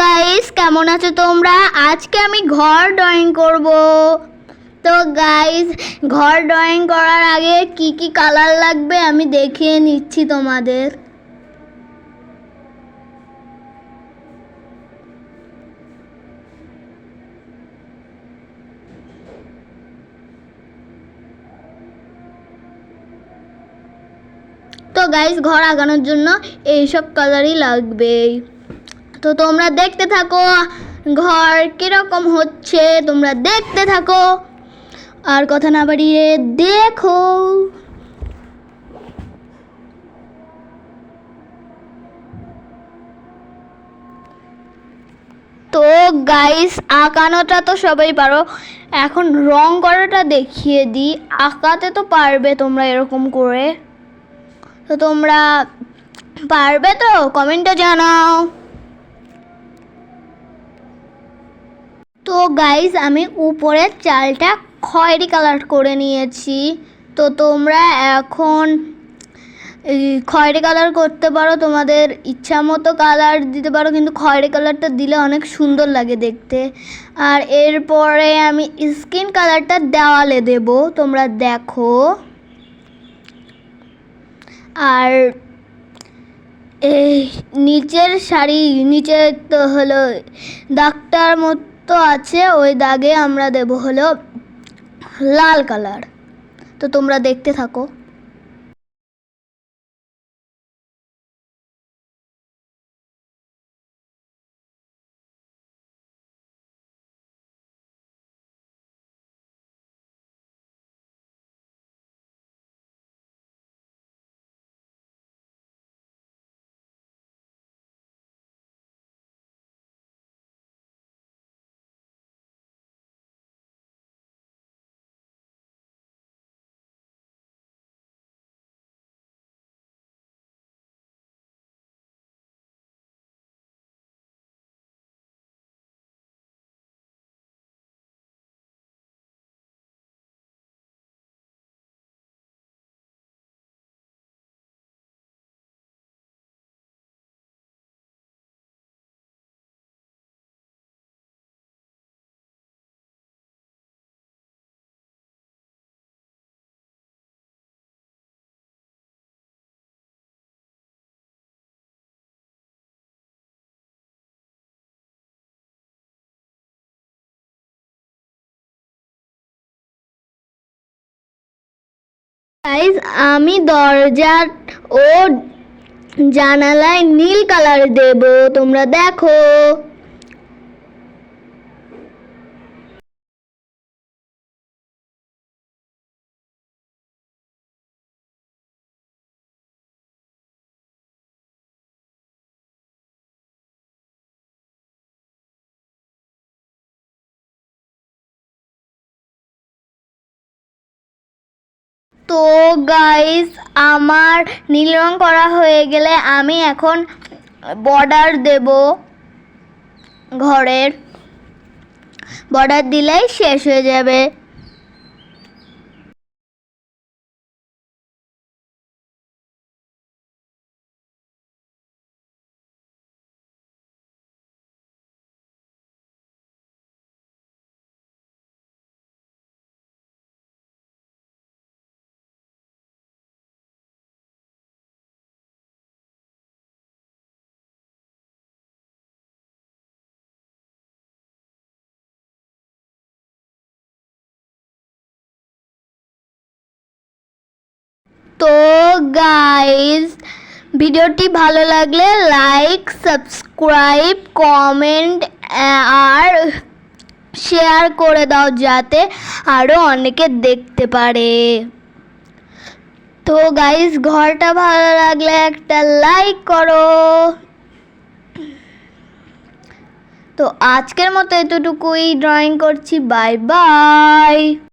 Guys কেমন আছো তোমরা? আজকে আমি ঘর ড্রয়িং করব। তো গাইস ঘর ড্রয়িং করার আগে কি কি কালার লাগবে আমি দেখিয়ে নিচ্ছি তোমাদের। তো গাইস ঘর আগানোর জন্য এইসব কালারই লাগবে তো তোমরা দেখতে থাকো, ঘর কীরকম হচ্ছে, তোমরা দেখতে থাকো। আর কথা না বাড়িয়ে দেখো। তো গাইস আঁকানোটা তো সবাই পারো। এখন রং করাটা দেখিয়ে দিই। আঁকাতে তো পারবে তোমরা এরকম করে। তো তোমরা পারবে তো? কমেন্টে জানাও। তো গাইস আমি উপরের চালটা খয়েরি কালার করে নিয়েছি। তো তোমরা এখন খয়েরি কালার করতে পারো, তোমাদের ইচ্ছা মতো কালার দিতে পারো, কিন্তু খয়েরি কালারটা দিলে অনেক সুন্দর লাগে দেখতে। আর এরপরে আমি স্কিন কালারটা দেওয়ালে দেব, তোমরা দেখো। আর এই নিচের শাড়ি, নিচে তো হলো ডাক্তার মতো আছে ওই দাগে আমরা দেব হলো লাল কালার। তো তোমরা দেখতে থাকো। গাইজ আমি দরজার ও জানালায় নীল কালার দেব তোমরা দেখো। তো গাইস আমার নীল রং করা হয়ে গেলে আমি এখন বর্ডার দেব ঘরের। বর্ডার দিলেই শেষ হয়ে যাবে। তো গাইস ভিডিওটি ভালো লাগলে লাইক সাবস্ক্রাইব কমেন্ট আর শেয়ার করে দাও যাতে আরও অনেকে দেখতে পারে। তো গাইস ঘরটা ভালো লাগলে একটা লাইক করো। তো আজকের মতো এতটুকুই ড্রয়িং করছি বাই বাই